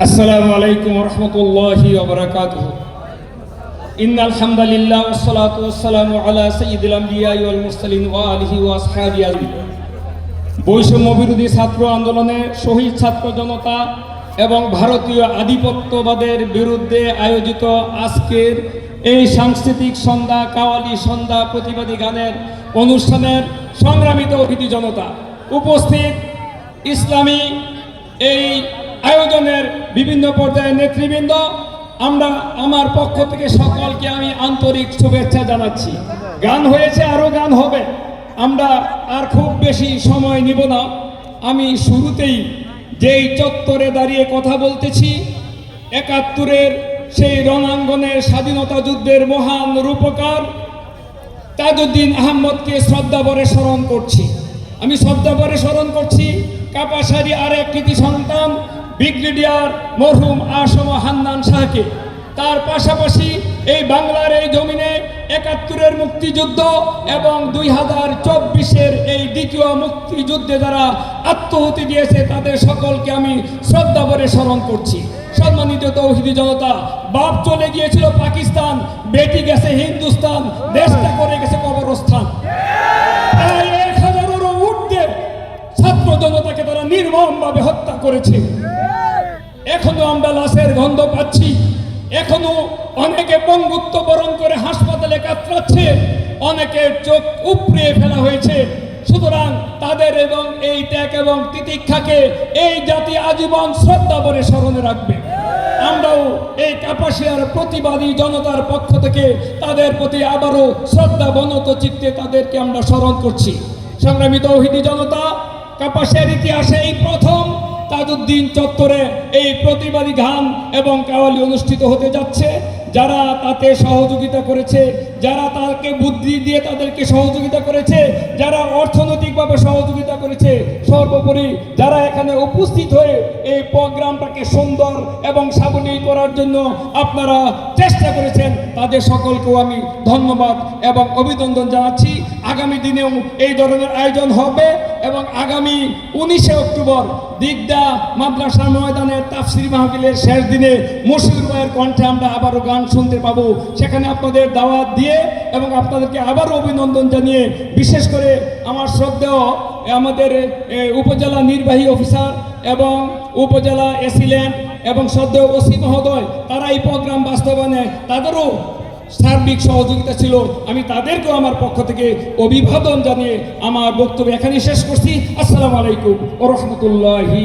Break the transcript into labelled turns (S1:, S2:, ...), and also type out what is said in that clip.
S1: السلام عليكم ورحمة الله وبركاته إن الحمد لله والصلاة والسلام على سيد الأنبياء والمرسلين وآله وأصحابه أجمعين বৈষম্য বিরোধী ছাত্র আন্দোলনে শহীদ ছাত্র জনতা এবং ভারতীয় আধিপত্যবাদের বিরুদ্ধে আয়োজিত আজকের এই সাংস্কৃতিক সন্ধ্যা কাওয়ালি সন্ধ্যা প্রতিবাদী গানের অনুষ্ঠানের সংগ্রামিত অতিথি জনতা উপস্থিত ইসলামী এই আয়োজনের বিভিন্ন পর্যায়ের নেতৃবৃন্দ, আমরা আমার পক্ষ থেকে সকলকে আমি আন্তরিক শুভেচ্ছা জানাচ্ছি। গান হয়েছে আরও গান হবে। আমরা আর খুব বেশি সময় নিব না। আমি শুরুতেই যেই চত্বরে দাঁড়িয়ে কথা বলতেছি, একাত্তরের সেই রণাঙ্গনের স্বাধীনতা যুদ্ধের মহান রূপকার তাজউদ্দিন আহমদকে শ্রদ্ধাভরে স্মরণ করছি। আমি শ্রদ্ধাভরে স্মরণ করছি, কাপাসারি আর এক কৃতি সন্তান, ব্রিগেডিয়ার মরহুম আসম হান্নান শাহকে। তার পাশাপাশি এই বাংলার এই জমিনে একাত্তরের মুক্তিযুদ্ধ এবং দুই হাজার চব্বিশের এই দ্বিতীয় মুক্তিযুদ্ধে যারা আত্মহতি দিয়েছে, তাদের সকলকে আমি শ্রদ্ধাভরে স্মরণ করছি। সম্মানিত তৌহিদি জনতা, বাপ চলে গিয়েছিল পাকিস্তান, বেটি গেছে হিন্দুস্তান, দেশটা করে গেছে কবরস্থান। করেছে। এখনও আমরা লাশের গন্ধ পাচ্ছি। এখনও অনেকে পঙ্গুত্ব বরণ করে হাসপাতালে কাতরাচ্ছে। অনেকের চোখ উপড়িয়ে ফেলা হয়েছে। সুতরাং তাদের এবং এই ত্যাগ এবং তিতিক্ষাকে এই জাতি আজীবন শ্রদ্ধা করে স্মরণে রাখবে। আমরাও এই কাপাসিয়ার প্রতিবাদী জনতার পক্ষ থেকে তাদের প্রতি আবারও শ্রদ্ধা বনত চিত্তে তাদেরকে আমরা স্মরণ করছি। সংগ্রামিত ওহিদি জনতা, কাপাসিয়ার ইতিহাসে এই প্রথম তাজউদ্দিন চত্বরে এই প্রতিবাদী গান এবং কাওয়ালি অনুষ্ঠিত হতে যাচ্ছে। যারা তাতে সহযোগিতা করেছে, যারা তাকে বুদ্ধি দিয়ে তাদেরকে সহযোগিতা করেছে, যারা অর্থনৈতিকভাবে সহযোগিতা করেছে, সর্বোপরি যারা এখানে উপস্থিত হয়ে এই প্রোগ্রামটাকে সুন্দর এবং সাবলীল করার জন্য আপনারা চেষ্টা করেছেন, তাদের সকলকেও আমি ধন্যবাদ এবং অভিনন্দন জানাচ্ছি। আগামী দিনেও এই ধরনের আয়োজন হবে। এবং আগামী উনিশে অক্টোবর দিগদা মাদ্রাসা ময়দানের তাফসির মাহফিলের শেষ দিনে মুর্শিদুর ভাইয়ের কণ্ঠে আমরা আবারও গান শুনতে পাবো। সেখানে আপনাদের দাওয়াত দিয়ে এবং আপনাদেরকে আবারও অভিনন্দন জানিয়ে বিশেষ করে আমার শ্রদ্ধেয় আমাদের উপজেলা নির্বাহী অফিসার এবং উপজেলা এসিল্যান্ড এবং শ্রদ্ধেয় ওসি মহোদয়, তারা এই প্রোগ্রাম বাস্তবায়নে তাদেরও সার্বিক সহযোগিতা ছিল। আমি তাদেরকেও আমার পক্ষ থেকে অভিবাদন জানিয়ে আমার বক্তব্য এখানে শেষ করছি। আসসালামু আলাইকুম ও রহমতুল্লাহি